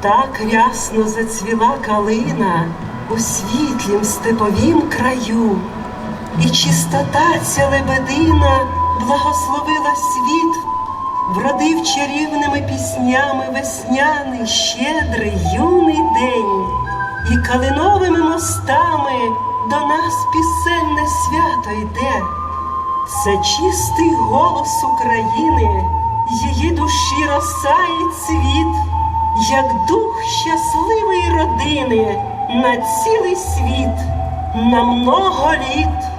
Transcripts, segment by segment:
Так рясно зацвіла калина у світлім степовім краю, і чистота ця лебедина благословила світ, вродив чарівними піснями весняний, щедрий, юний день, і калиновими мостами до нас пісенне свято йде. Це чистий голос України, її душі роса і цвіт, як дух щасливої родини на цілий світ, на много літ.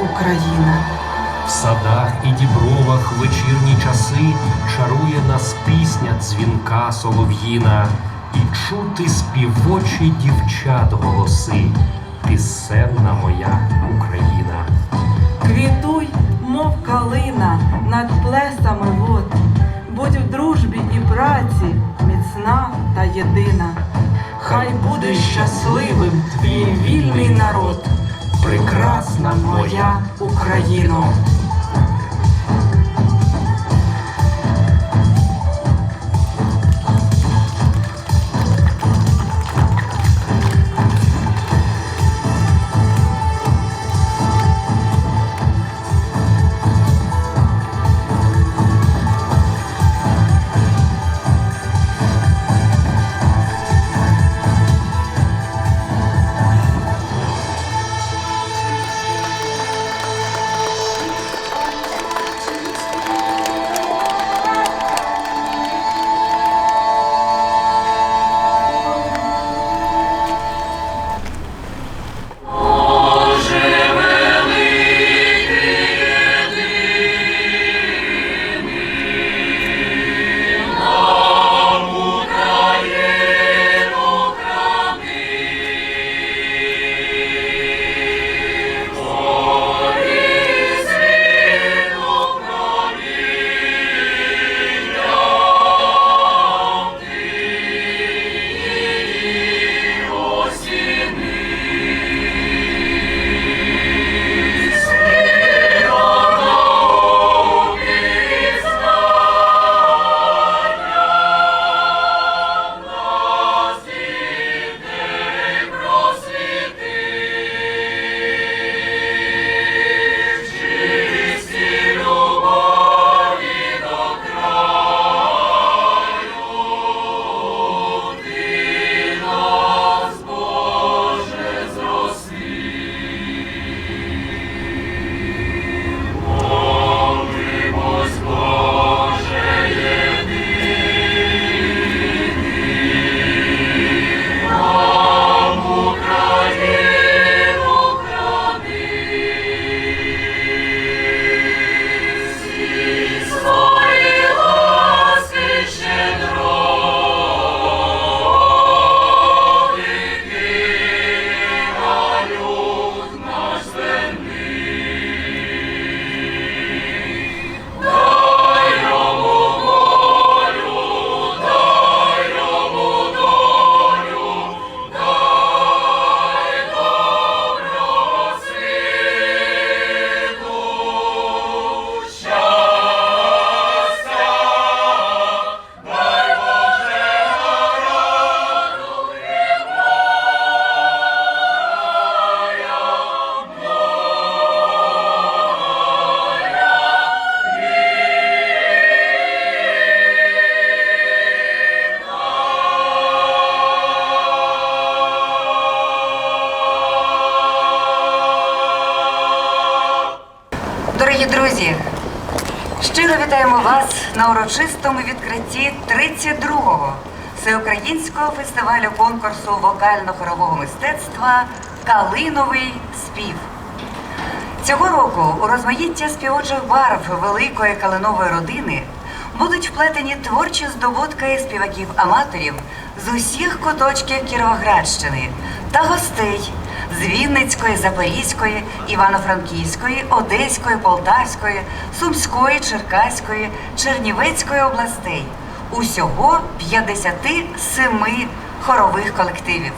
Україна. В садах і дібровах в вечірні часи чарує нас пісня дзвінка солов'їна, і чути співочі дівчат голоси, пісенна моя Україна. Квітуй, мов калина над плесами вод, будь в дружбі і праці міцна та єдина. Хай буде щасливим твій вільний народ, прекрасна моя Україно. Дорогі друзі, щиро вітаємо вас на урочистому відкритті 32-го всеукраїнського фестивалю конкурсу вокально-хорового мистецтва Калиновий спів. Цього року у розмаїття співочих барв великої калинової родини будуть вплетені творчі здобутки співаків-аматорів з усіх куточків Кіровоградщини та гостей з Вінницької, Запорізької, Івано-Франківської, Одеської, Полтавської, Сумської, Черкаської, Чернівецької областей. Усього 57 хорових колективів.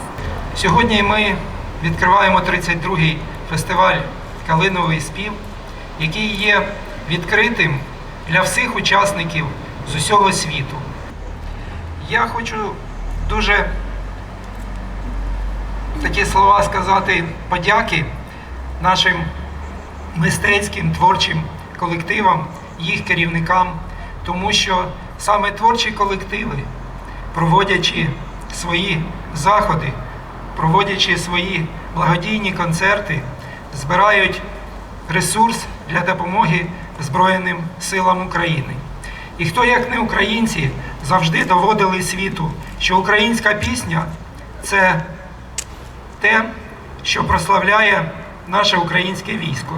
Сьогодні ми відкриваємо 32-й фестиваль Калиновий спів, який є відкритим для всіх учасників з усього світу. Я хочу дуже такі слова сказати подяки нашим мистецьким творчим колективам, їх керівникам, тому що саме творчі колективи, проводячи свої заходи, проводячи свої благодійні концерти, збирають ресурс для допомоги Збройним силам України. І хто, як не українці, завжди доводили світу, що українська пісня це те, що прославляє наше українське військо.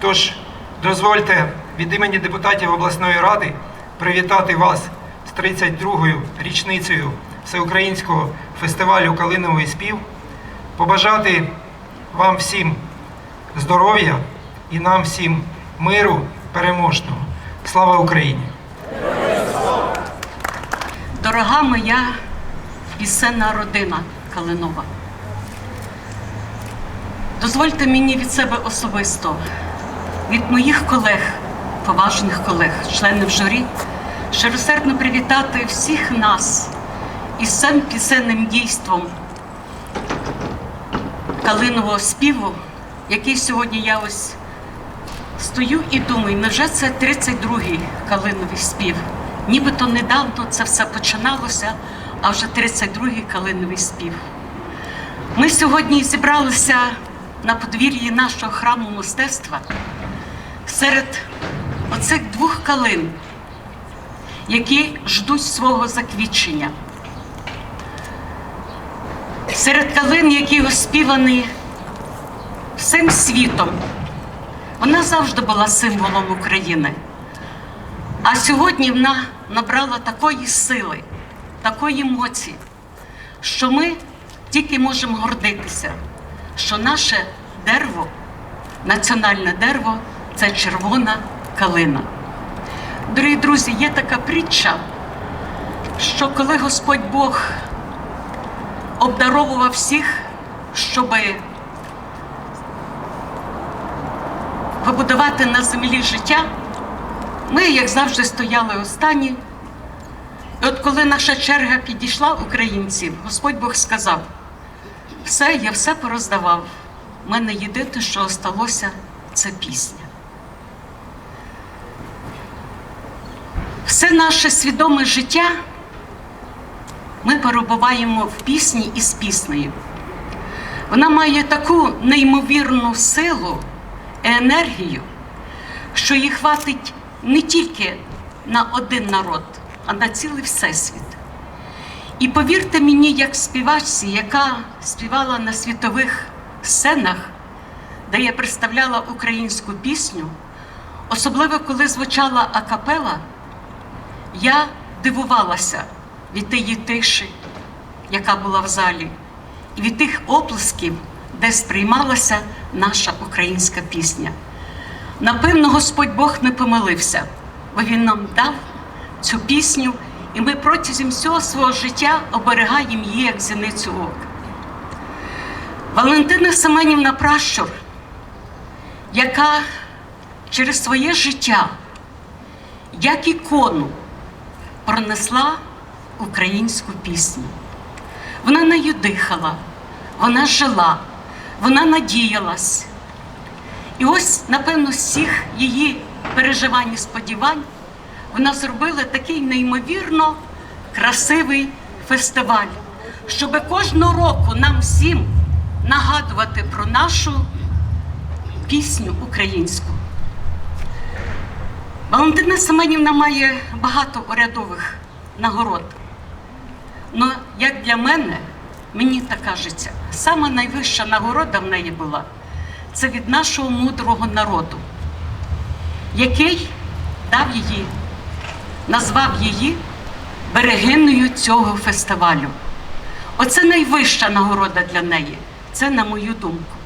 Тож дозвольте від імені депутатів обласної ради привітати вас з 32-ю річницею всеукраїнського фестивалю Калиновий спів, побажати вам всім здоров'я і нам всім миру переможного. Слава Україні! Дорога моя пісенна родина, Калинова. Дозвольте мені від себе особисто, від моїх колег, поважних колег, членів журі, щиросердно привітати всіх нас із цим пісенним дійством Калинового співу, який сьогодні я ось стою і думаю, невже це 32-й Калиновий спів? Нібито недавно це все починалося, а вже 32-й Калиновий спів. Ми сьогодні зібралися на подвір'ї нашого храму мистецтва серед оцих двох калин, які ждуть свого заквітчення. Серед калин, які оспівані всім світом. Вона завжди була символом України. А сьогодні вона набрала такої сили, такої емоції, що ми тільки можемо гордитися, що наше дерево, національне дерево це червона калина. Дорогі друзі, є така притча, що коли Господь Бог обдаровував всіх, щоби побудувати на землі життя, ми, як завжди, стояли останні. І от коли наша черга підійшла українців, Господь Бог сказав: все, я все пороздавав. У мене єдине, що осталося, це пісня. Все наше свідоме життя ми перебуваємо в пісні і з піснею. Вона має таку неймовірну силу і енергію, що їй хватить не тільки на один народ, а на цілий всесвіт. І повірте мені, як співачці, яка співала на світових сценах, де я представляла українську пісню, особливо коли звучала акапела, я дивувалася від тієї тиші, яка була в залі, і від тих оплесків, де сприймалася наша українська пісня. Напевно, Господь Бог не помилився, бо Він нам дав цю пісню, і ми протягом всього свого життя оберігаємо її як зіницю ока. Валентина Семенівна Пращур, яка через своє життя, як ікону, пронесла українську пісню. Вона нею дихала, вона жила, вона надіялась. І ось, напевно, з всіх її переживань і сподівань вона зробила такий неймовірно красивий фестиваль, щоб кожного року нам всім нагадувати про нашу пісню українську. Валентина Семенівна має багато урядових нагород. Ну, як для мене, мені так кажеться, сама найвища нагорода в неї була це від нашого мудрого народу, який дав її, назвав її берегиною цього фестивалю. Оце найвища нагорода для неї, це на мою думку.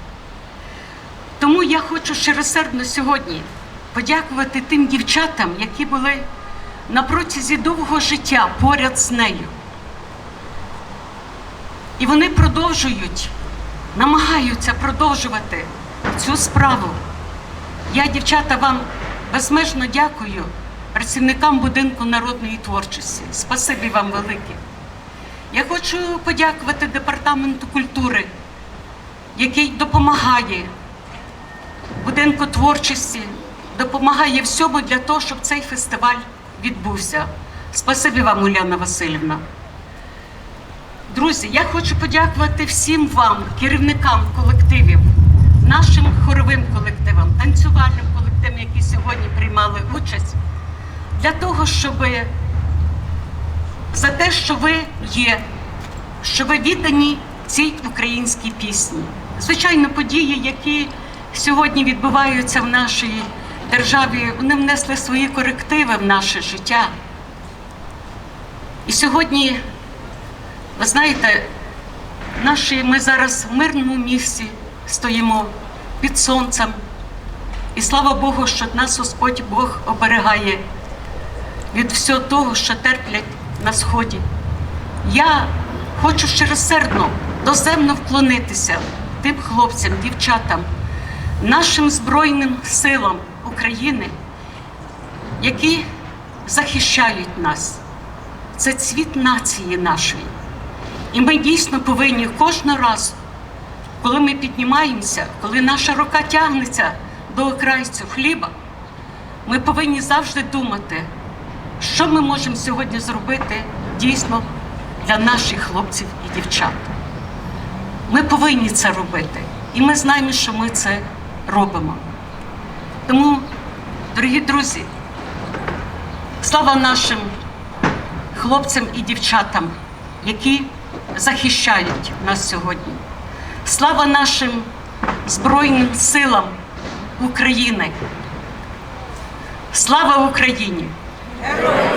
Тому я хочу щиросердно сьогодні подякувати тим дівчатам, які були на протязі довгого життя поряд з нею. І вони продовжують, намагаються продовжувати цю справу. Я, дівчата, вам безмежно дякую працівникам будинку народної творчості. Спасибі вам велике. Я хочу подякувати департаменту культури, який допомагає будинку творчості, допомагає всьому для того, щоб цей фестиваль відбувся. Спасибі вам, Уляна Васильівна. Друзі, я хочу подякувати всім вам, керівникам колективів, нашим хоровим колективам, танцювальним колективам, які сьогодні приймали участь, для того, щоб за те, що ви є, що ви віддані цій українській пісні. Звичайно, події, які сьогодні відбуваються в нашій державі, вони внесли свої корективи в наше життя. І сьогодні, ви знаєте, наші, ми зараз в мирному місці стоїмо під сонцем. І слава Богу, що нас Господь Бог оберігає від всього того, що терплять на сході. Я хочу щиросердно доземно вклонитися тим хлопцям, дівчатам, нашим Збройним силам України, які захищають нас. Це цвіт нації нашої. І ми дійсно повинні кожного разу, коли ми піднімаємося, коли наша рука тягнеться до окрайцю хліба, ми повинні завжди думати, що ми можемо сьогодні зробити дійсно для наших хлопців і дівчат. Ми повинні це робити. І ми знаємо, що ми це робимо. Тому, дорогі друзі, слава нашим хлопцям і дівчатам, які захищають нас сьогодні. Слава нашим Збройним силам України. Слава Україні! É noite.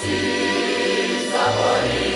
всі заборі.